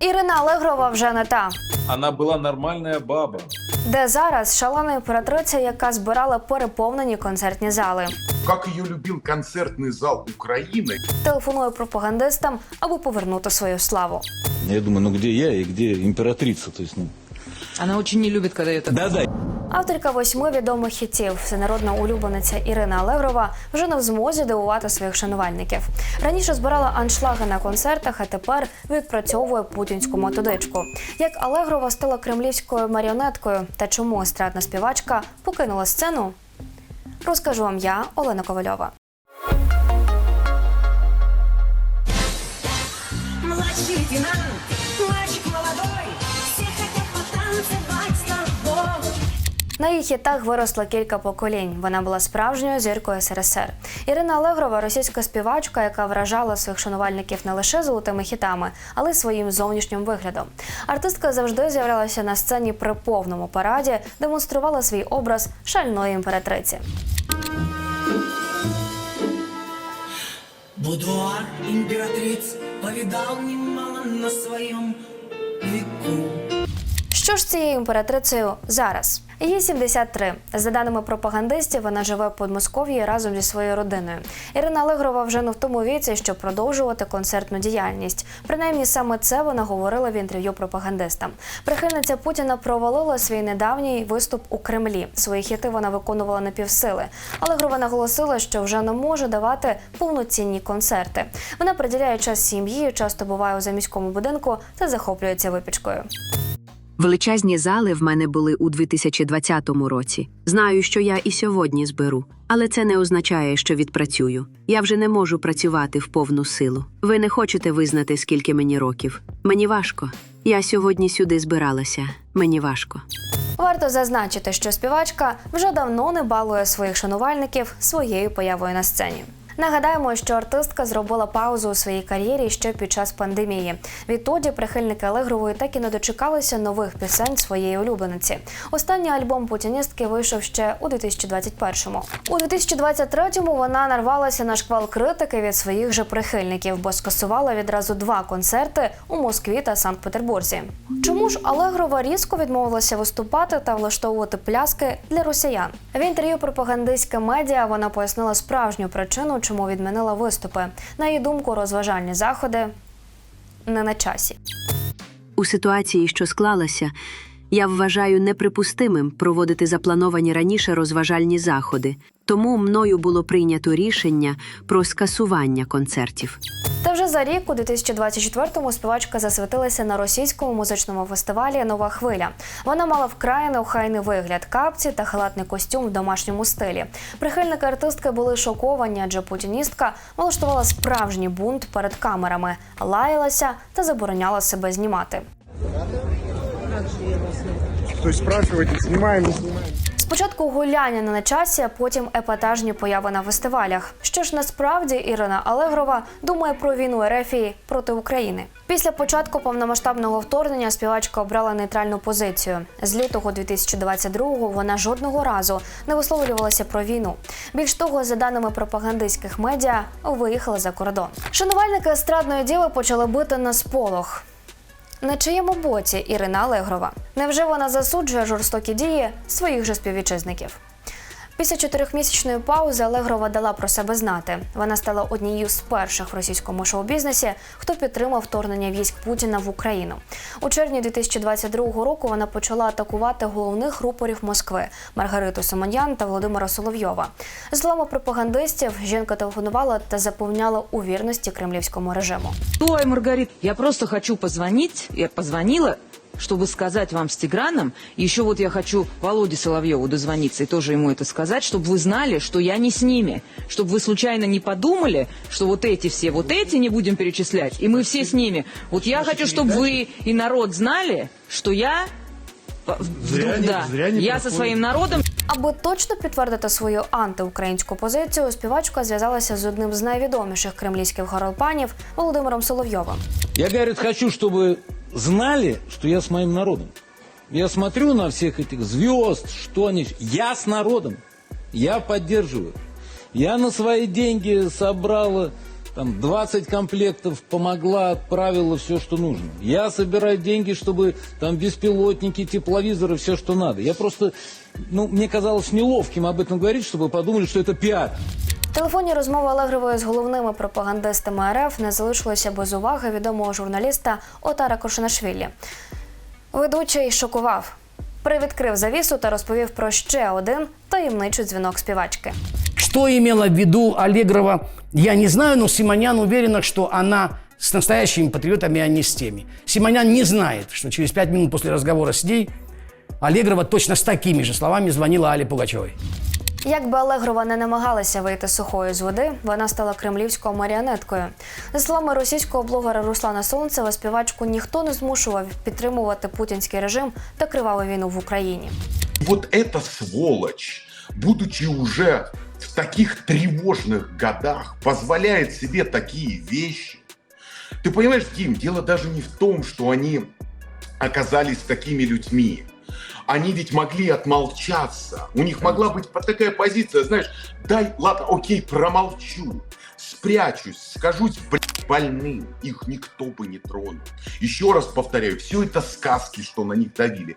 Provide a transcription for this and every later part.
Ірина Алегрова вже не та. Она была нормальная баба. Де зараз шалена імператриця, яка збирала переповнені концертні зали. Как ее любил концертный зал Украины. Телефонує пропагандистам, аби повернути свою славу. Я думаю, ну где я и где императрица? То есть, ну, Она очень не любит, когда ее так да-да. Авторка восьми відомих хітів, всенародна улюблениця Ірина Алегрова, вже не в змозі дивувати своїх шанувальників. Раніше збирала аншлаги на концертах, а тепер відпрацьовує путінську методичку. Як Алегрова стала кремлівською маріонеткою та чому естрадна співачка покинула сцену? Розкажу вам я, Олена Ковальова. Младший лейтенант, мальчик На її хітах виросло кілька поколінь. Вона була справжньою зіркою СРСР. Ірина Алегрова російська співачка, яка вражала своїх шанувальників не лише золотими хітами, але й своїм зовнішнім виглядом. Артистка завжди з'являлася на сцені при повному параді, демонструвала свій образ шальної імператриці. Будуар императриц повидал немало на своем веку. Що ж цією імператрицею зараз? Їй 73. За даними пропагандистів, вона живе в Подмосков'ї разом зі своєю родиною. Ірина Алегрова вже не в тому віці, щоб продовжувати концертну діяльність. Принаймні саме це вона говорила в інтерв'ю пропагандистам. Прихильниця Путіна провалила свій недавній виступ у Кремлі. Свої хіти вона виконувала на півсили. Алегрова наголосила, що вже не може давати повноцінні концерти. Вона приділяє час сім'ї, часто буває у заміському будинку та захоплюється випічкою. Величезні зали в мене були у 2020 році. Знаю, що я і сьогодні зберу, але це не означає, що відпрацюю. Я вже не можу працювати в повну силу. Ви не хочете визнати, скільки мені років. Мені важко. Я сьогодні сюди збиралася. Мені важко. Варто зазначити, що співачка вже давно не балує своїх шанувальників своєю появою на сцені. Нагадаємо, що артистка зробила паузу у своїй кар'єрі ще під час пандемії. Відтоді прихильники Алегрової так і не дочекалися нових пісень своєї улюблениці. Останній альбом путіністки вийшов ще у 2021-му. У 2023-му вона нарвалася на шквал критики від своїх же прихильників, бо скасувала відразу два концерти у Москві та Санкт-Петербурзі. Чому ж Алегрова різко відмовилася виступати та влаштовувати пляски для росіян? В інтерв'ю пропагандистське медіа вона пояснила справжню причину, чому відмінила виступи. На її думку, розважальні заходи не на часі. У ситуації, що склалася, я вважаю неприпустимим проводити заплановані раніше розважальні заходи. Тому мною було прийнято рішення про скасування концертів. Та вже за рік, у 2024-му, співачка засвітилася на російському музичному фестивалі Нова хвиля. Вона мала вкрай неохайний вигляд, капці та халатний костюм в домашньому стилі. Прихильники артистки були шоковані, адже путіністка влаштувала справжній бунт перед камерами, лаялася та забороняла себе знімати. То есть спрашиваете, снимаем, не снимаем. Спочатку гуляння на часі, а потім епатажні появи на фестивалях. Що ж насправді Ірина Алегрова думає про війну Ерефії проти України. Після початку повномасштабного вторгнення співачка обрала нейтральну позицію. З лютого 2022-го вона жодного разу не висловлювалася про війну. Більш того, за даними пропагандистських медіа, виїхала за кордон. Шанувальники естрадної діви почали бити на сполох. На чиєму боці Ірина Алегрова? Невже вона засуджує жорстокі дії своїх же співвітчизників? Після чотирьохмісячної паузи Алегрова дала про себе знати. Вона стала однією з перших в російському шоу-бізнесі, хто підтримав вторгнення військ Путіна в Україну. У червні 2022 року вона почала атакувати головних рупорів Москви Маргариту Симоньян та Володимира Соловйова. Словами пропагандистів, жінка телефонувала та запевняла у вірності кремлівському режиму. Ой, Маргарит, я просто хочу позвонить, я позвонила, чтобы сказать вам с Тиграном, и еще вот я хочу Володе Соловьеву дозвониться и тоже ему это сказать, чтобы вы знали, что я не с ними, чтобы вы случайно не подумали, что вот эти все, вот эти не будем перечислять, и мы все с ними. Вот я хочу, чтобы вы и народ знали, что я... в- Зря не- да, зря не я со проходит. своим народом Аби точно підтвердити свою антиукраїнську позицію, співачка зв'язалася з одним з найвідоміших кремлівських горлпанів Володимиром Соловйовим. Я, говорит, хочу, чтобы знали, что я с моим народом. Я смотрю на всех этих звезд, что они... Я с народом. Я поддерживаю. Я на свои деньги собрал там 20 комплектов помогла, отправила все, что нужно. Я собираю деньги, чтобы там беспилотники, тепловизоры, все, что надо. Я просто, ну, мне казалось неловким об этом говорить, чтобы подумали, что это пиар. Телефонні розмови Алегрової з головними пропагандистами РФ не залишилися без уваги відомого журналіста Отара Кошанашвілі. Ведучий шокував, привідкрив завісу та розповів про ще один таємничий дзвінок співачки. Что имела в виду Аллегрова, я не знаю, но Симонян уверена, что она с настоящими патриотами, а не с теми. Симонян не знает, что через пять минут после разговора с ней Аллегрова точно с такими же словами звонила Але Пугачевой. Як би Алегрова не намагалася вийти сухою з води, вона стала кремлівською маріонеткою. За словами російського блогера Руслана Солнцева, співачку ніхто не змушував підтримувати путінський режим та криваву війну в Україні. Вот эта сволочь, будучи уже в таких тревожных годах, позволяет себе такие вещи. Ты понимаешь, Дим, дело даже не в том, что они оказались такими людьми. Они ведь могли отмолчаться. У них могла быть такая позиция, знаешь, дай, ладно, окей, промолчу, спрячусь, скажусь, блядь, больным. Их никто бы не тронул. Еще раз повторяю, все это сказки, что на них давили.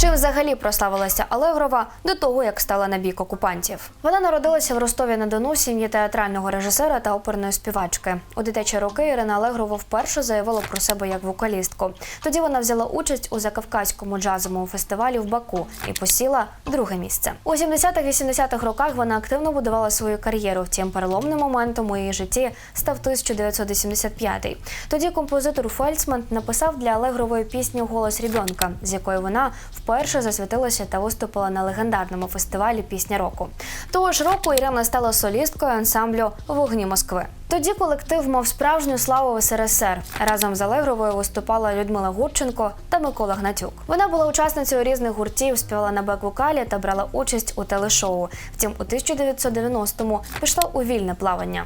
Чим взагалі прославилася Алегрова до того, як стала на бік окупантів? Вона народилася в Ростові на Дону сім'ї театрального режисера та оперної співачки. У дитячі роки Ірина Алегрова вперше заявила про себе як вокалістку. Тоді вона взяла участь у закавказькому джазовому фестивалі в Баку і посіла друге місце. У 70-80-х роках вона активно будувала свою кар'єру. Втім, переломним моментом у її житті став 1985-й. Тоді композитор Фельдсман написав для Алегрової пісню Голос рібенка, з якою вона вперше засвітилася та виступила на легендарному фестивалі Пісня року. Того ж року Ірина стала солісткою ансамблю Вогні Москви. Тоді колектив мав справжню славу в СРСР. Разом з Алегровою виступала Людмила Гурченко та Микола Гнатюк. Вона була учасницею різних гуртів, співала на бек-вокалі та брала участь у телешоу. Втім, у 1990-му пішла у вільне плавання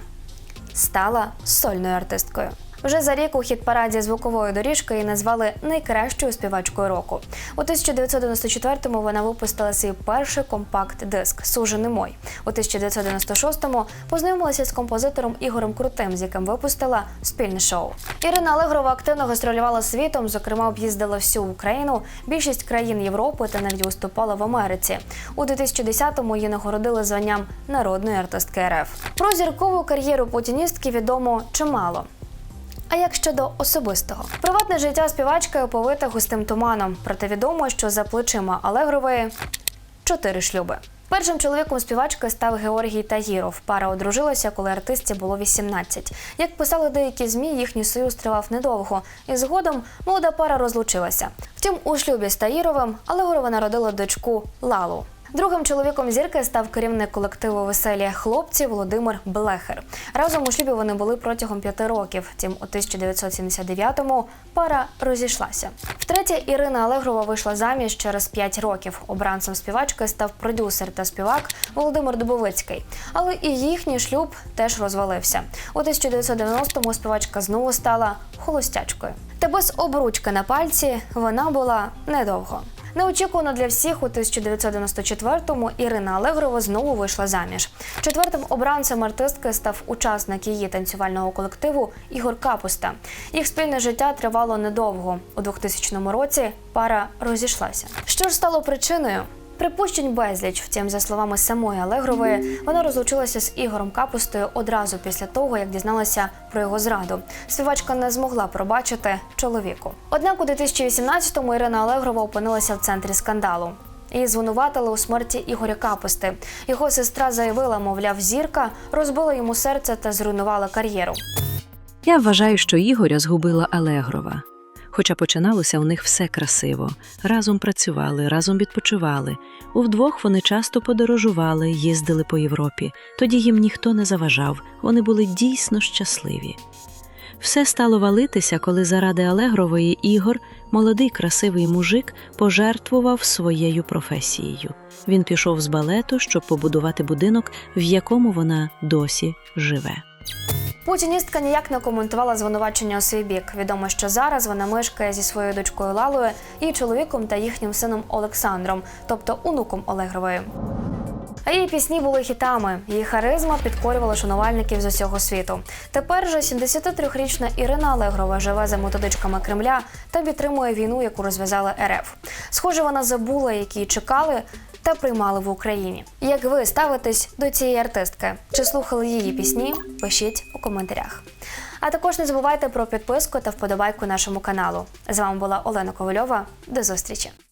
стала сольною артисткою. Вже за рік у хіт-параді звукової доріжки її назвали найкращою співачкою року. У 1994-му вона випустила свій перший компакт-диск Сужений мой. У 1996-му познайомилася з композитором Ігорем Крутим, з яким випустила спільне шоу. Ірина Алегрова активно гастролювала світом, зокрема, об'їздила всю Україну, більшість країн Європи та навіть виступала в Америці. У 2010-му її нагородили званням народної артистки РФ. Про зіркову кар'єру путіністки відомо чимало. А як щодо особистого, приватне життя співачки оповите густим туманом. Проте відомо, що за плечима Алегрової чотири шлюби. Першим чоловіком співачки став Георгій Тагіров. Пара одружилася, коли артистці було 18. Як писали деякі змі, їхній союз тривав недовго, і згодом молода пара розлучилася. Втім, у шлюбі з Таїровим Алегорова народила дочку Лалу. Другим чоловіком зірки став керівник колективу Веселі хлопці Володимир Блехер. Разом у шлюбі вони були протягом п'яти років. Втім, у 1979-му пара розійшлася. Втретє, Ірина Алегрова вийшла заміж через п'ять років. Обранцем співачки став продюсер та співак Володимир Дубовицький. Але і їхній шлюб теж розвалився. У 1990-му співачка знову стала холостячкою. Та без обручки на пальці вона була недовго. Неочікувано для всіх у 1994-му Ірина Алегрова знову вийшла заміж. Четвертим обранцем артистки став учасник її танцювального колективу Ігор Капуста. Їх спільне життя тривало недовго. У 2000 році пара розійшлася. Що ж стало причиною? Припущень безліч. Втім, за словами самої Алегрової, вона розлучилася з Ігорем Капустою одразу після того, як дізналася про його зраду. Співачка не змогла пробачити чоловіку. Однак у 2018-му Ірина Алегрова опинилася в центрі скандалу. Її звинуватили у смерті Ігоря Капусти. Його сестра заявила, мовляв, зірка розбила йому серце та зруйнувала кар'єру. Я вважаю, що Ігоря згубила Алегрова. Хоча починалося у них все красиво. Разом працювали, разом відпочивали. Удвох вони часто подорожували, їздили по Європі. Тоді їм ніхто не заважав, вони були дійсно щасливі. Все стало валитися, коли заради Алегрової Ігор, молодий красивий мужик, пожертвував своєю професією. Він пішов з балету, щоб побудувати будинок, в якому вона досі живе. Путіністка ніяк не коментувала звинувачення у свій бік. Відомо, що зараз вона мешкає зі своєю дочкою Лалою, її чоловіком та їхнім сином Олександром, тобто онуком Олегрової. А її пісні були хітами. Її харизма підкорювала шанувальників з усього світу. Тепер же 73-річна Ірина Алегрова живе за методичками Кремля та підтримує війну, яку розв'язала РФ. Схоже, вона забула, які чекали та приймали в Україні. Як ви ставитесь до цієї артистки? Чи слухали її пісні? Пишіть у коментарях. А також не забувайте про підписку та вподобайку нашому каналу. З вами була Олена Ковальова. До зустрічі!